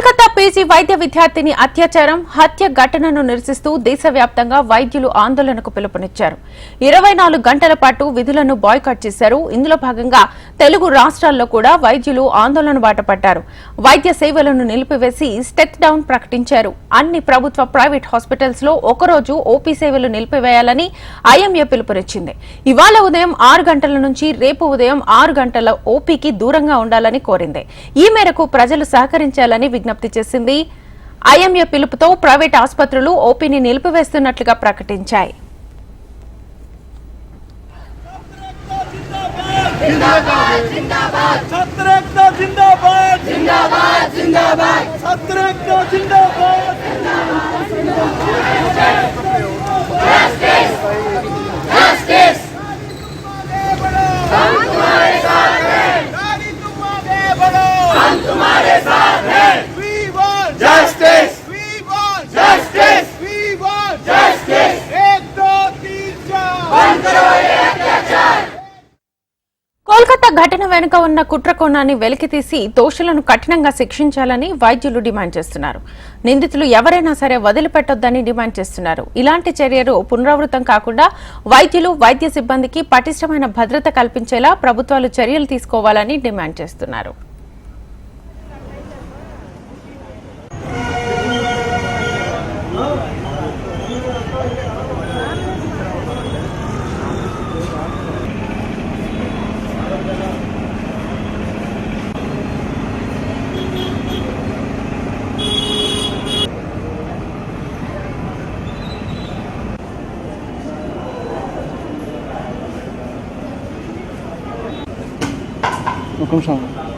Kolkata PG వైద్య విద్యార్థిని అత్యాచారం హత్య ఘటనను నిరసిస్తూ దేశవ్యాప్తంగా వైద్యులు ఆందోళనకు పిలుపునిచ్చారు. ఇరవై నాలుగు గంటల పాటు విధులను బాయ్కాట్ చేశారు. ఇందులో భాగంగా తెలుగు రాష్ట్రాల్లో కూడా వైద్యులు ఆందోళన బాట పట్టారు వైద్య సేవలను నిలిపివేసి స్టెప్ డౌన్ ప్రకటించారు. అన్ని ప్రభుత్వ ప్రైవేట్ హాస్పిటల్స్లో ఒకరోజు ఓపీ సేవలు నిలిపివేయాలని ఐఎంఏ పిలుపునిచ్చింది. ఇవాళ ఉదయం ఆరు గంటల నుంచి రేపు ఉదయం ఆరు గంటల ఓపీకి దూరంగా ఉండాలని కోరింది. ఈ మేరకు ప్రజలు సహకరించాలని విజ్ఞప్తి చేశారు. చేసింది. ఐఎంఏ పిలుపుతో ప్రైవేట్ ఆసుపత్రులు ఓపీని నిలిపివేస్తున్నట్లుగా ప్రకటించాయి. ఘటన వెనుక ఉన్న కుట్రకోణాన్ని వెలికితీసి దోషులను కఠినంగా శిక్షించాలని వైద్యులు డిమాండ్ చేస్తున్నారు. నిందితులు ఎవరైనా సరే వదిలిపెట్టొద్దని డిమాండ్ చేస్తున్నారు. ఇలాంటి చర్యలు పునరావృతం కాకుండా వైద్యులు వైద్య సిబ్బందికి పటిష్టమైన భద్రత కల్పించేలా ప్రభుత్వాలు చర్యలు తీసుకోవాలని డిమాండ్ చేస్తున్నారు. 我跟上了。